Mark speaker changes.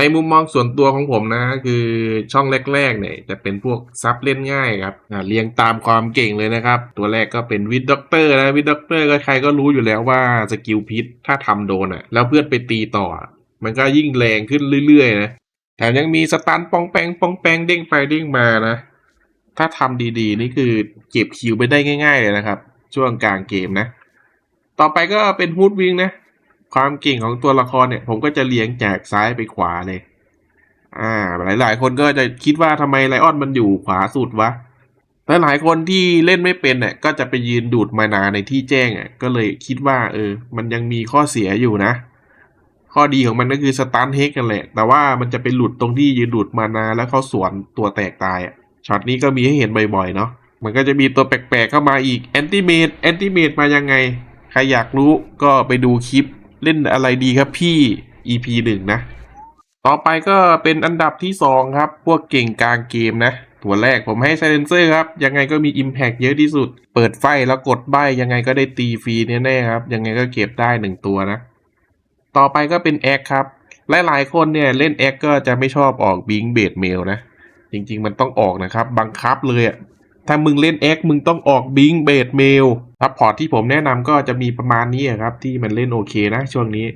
Speaker 1: ในมุมมองส่วนตัวของผมนะ คือช่องแรก ๆ เนี่ย จะเป็นพวกซับเล่นง่ายครับเรียงตามความเก่งเลยนะครับ ตัวแรกก็เป็นวิดด็อกเตอร์นะวิดด็อกเตอร์ก็ใครก็รู้อยู่แล้วว่าสกิลพิษถ้าทำโดนอะ แล้วเพื่อนไปตีต่อ มันก็ยิ่งแรงขึ้นเรื่อยๆนะแถมยังมีสตันปองแปงปองแปงเด้งไปเด้งมานะ ถ้าทำดีๆ นี่คือเก็บคิวไปได้ง่าย ๆ เลยนะครับ ช่วงกลางเกมนะ ต่อไปก็เป็นฮูดวิงนะ ความเก่งของตัวละครเนี่ยผมก็จะเลี้ยงจากซ้ายไปขวาเลย อ่า หลาย ๆ คนก็จะคิดว่าทำไมไลออนมันอยู่ขวาสุดวะแต่หลายคนที่เล่นไม่เป็นเนี่ยก็จะไปยืนดูดมานาในที่แจ้งอะก็เลยคิดว่า เออ มันยังมีข้อเสียอยู่นะ ข้อดีของมันก็คือสตันเฮกกันแหละ แต่ว่ามันจะไปหลุดตรงที่ยืนดูดมานาแล้วเขาสวนตัวแตกตายอะช็อตนี้ก็มีให้เห็นบ่อยๆเนาะมันก็จะมีตัวแปลกๆเข้ามาอีกแอนติเมตแอนติเมตมายังไง ใครอยากรู้ก็ไปดูคลิป เล่นอะไรดีครับพี่ EP หนึ่งนะ ต่อไปก็เป็นอันดับที่สองครับ พวกเก่งกลางเกมนะตัวแรกผมให้ไซเลนเซอร์ครับ ยังไงก็มี Impact เยอะที่สุด เปิดไฟแล้วกดใบยังไงก็ได้ตีฟรีแน่ๆครับ ยังไงก็เก็บได้หนึ่งตัวนะ ต่อไปก็เป็นแอคครับ หลายๆคนเนี่ยเล่นแอคก็จะไม่ชอบออกบิงเบดเมลนะ จริงๆมันต้องออกนะครับ บังคับเลยอะ ถ้ามึงเล่นแอคมึงต้องออกบิงเบดเมลซัพพอร์ตที่ผมแนะนำก็จะมีประมาณนี้ครับ ที่มันเล่นโอเคนะช่วงนี้